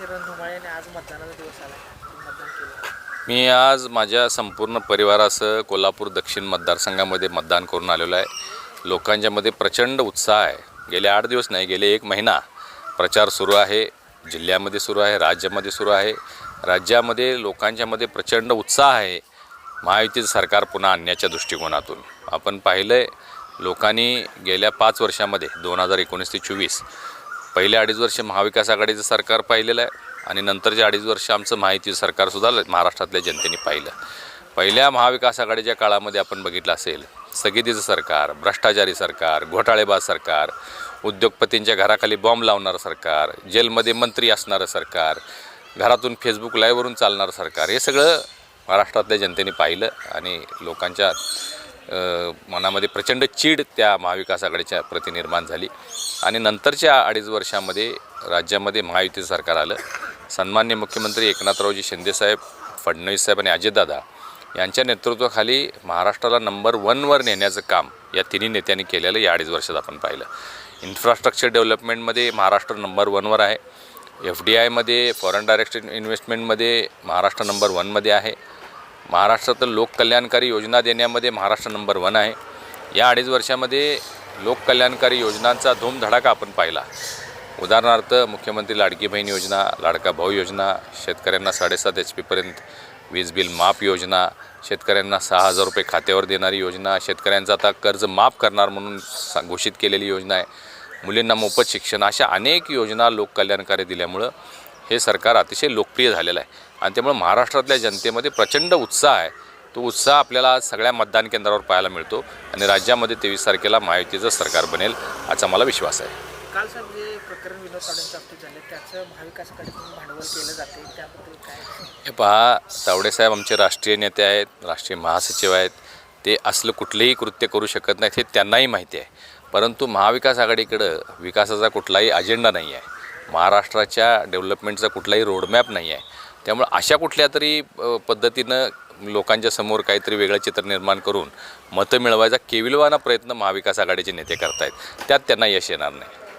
आणि आज मतदानाचा दिवस आला मतदान केलं. मी आज माझ्या संपूर्ण परिवारासह कोल्हापूर दक्षिण मतदारसंघामध्ये मतदान करून आलेलो आहे. लोकांच्यामध्ये प्रचंड उत्साह आहे. गेले आठ दिवस नाही गेले एक महिना प्रचार सुरू आहे. जिल्ह्यामध्ये सुरू आहे राज्यामध्ये सुरू आहे. राज्यामध्ये लोकांच्यामध्ये प्रचंड उत्साह आहे. महायुतीचं सरकार पुन्हा आणण्याच्या दृष्टिकोनातून. आपण पाहिलं आहे लोकांनी गेल्या पाच वर्षामध्ये दोन हजार एकोणीस ते चोवीस पहिले अडीच वर्ष महाविकास आघाडीचं सरकार पाहिलेलं आहे आणि नंतरचे अडीच वर्ष आमचं माहिती सरकारसुद्धा महाराष्ट्रातल्या जनतेने पाहिलं. पहिल्या महाविकास आघाडीच्या काळामध्ये आपण बघितलं असेल स्थगितीचं सरकार भ्रष्टाचारी सरकार घोटाळेबाज सरकार उद्योगपतींच्या घराखाली बॉम्ब लावणारं सरकार जेलमध्ये मंत्री असणारं सरकार घरातून फेसबुक लाईव्हवरून चालणारं सरकार हे सगळं महाराष्ट्रातल्या जनतेने पाहिलं आणि लोकांच्या मनामध्ये प्रचंड चीड त्या महाविकास आघाडीच्या प्रति निर्माण झाली. आणि नंतरच्या अडीच वर्षामध्ये राज्यामध्ये महायुतीचं सरकार आलं. सन्मान्य मुख्यमंत्री एकनाथरावजी शिंदेसाहेब फडणवीस साहेब आणि अजितदादा यांच्या नेतृत्वाखाली महाराष्ट्राला नंबर वनवर नेण्याचं काम या तिन्ही नेत्यांनी केलेलं या अडीच वर्षात आपण पाहिलं. इन्फ्रास्ट्रक्चर डेव्हलपमेंटमध्ये महाराष्ट्र नंबर वनवर आहे. एफ डी आयमध्ये फॉरेन डायरेक्ट इन्व्हेस्टमेंटमध्ये महाराष्ट्र नंबर वनमध्ये आहे. महाराष्ट्रात लोककल्याणकारी योजना देण्यामध्ये महाराष्ट्र नंबर वन आहे. या अडीच वर्षामध्ये लोककल्याणकारी योजनांचा धूमधडाका आपण पाहिला. उदाहरणार्थ मुख्यमंत्री लाडकी बहीण योजना लाडका भाऊ योजना शेतकऱ्यांना साडेसात एच पीपर्यंत वीज बिल माफ योजना शेतकऱ्यांना सहा हजार रुपये खात्यावर देणारी योजना शेतकऱ्यांचा आता कर्ज माफ करणार म्हणून सा घोषित केलेली योजना आहे. मुलींना मोफत शिक्षण अशा अनेक योजना लोककल्याणकारी दिल्यामुळं हे सरकार अतिशय लोकप्रिय झालेलं आहे. आणि त्यामुळे महाराष्ट्रातल्या जनतेमध्ये प्रचंड उत्साह आहे. तो उत्साह आपल्याला सगळ्या मतदान केंद्रावर पाहायला मिळतो आणि राज्यामध्ये तेवीस तारखेला महायुतीचं सरकार बनेल असा मला विश्वास आहे. काल साहेब जे प्रकरण विनोद तावडेंच्या बाबतीत झाले त्याचं महाविकास आघाडीतून भांडवल केलं जाते त्याबद्दल काय? हे पहा तावडेसाहेब आमचे राष्ट्रीय नेते आहेत राष्ट्रीय महासचिव आहेत. ते असलं कुठलंही कृत्य करू शकत नाहीत हे त्यांनाही माहिती आहे. परंतु महाविकास आघाडीकडं विकासाचा कुठलाही अजेंडा नाही आहे. महाराष्ट्राच्या डेव्हलपमेंटचा कुठलाही रोडमॅप नाही आहे त्यामुळे अशा कुठल्या तरी पद्धतीनं लोकांच्या समोर काहीतरी वेगळं चित्र निर्माण करून मतं मिळवायचा केविलवाना प्रयत्न महाविकास आघाडीचे नेते करतायत. त्यात त्यांना यश येणार नाही.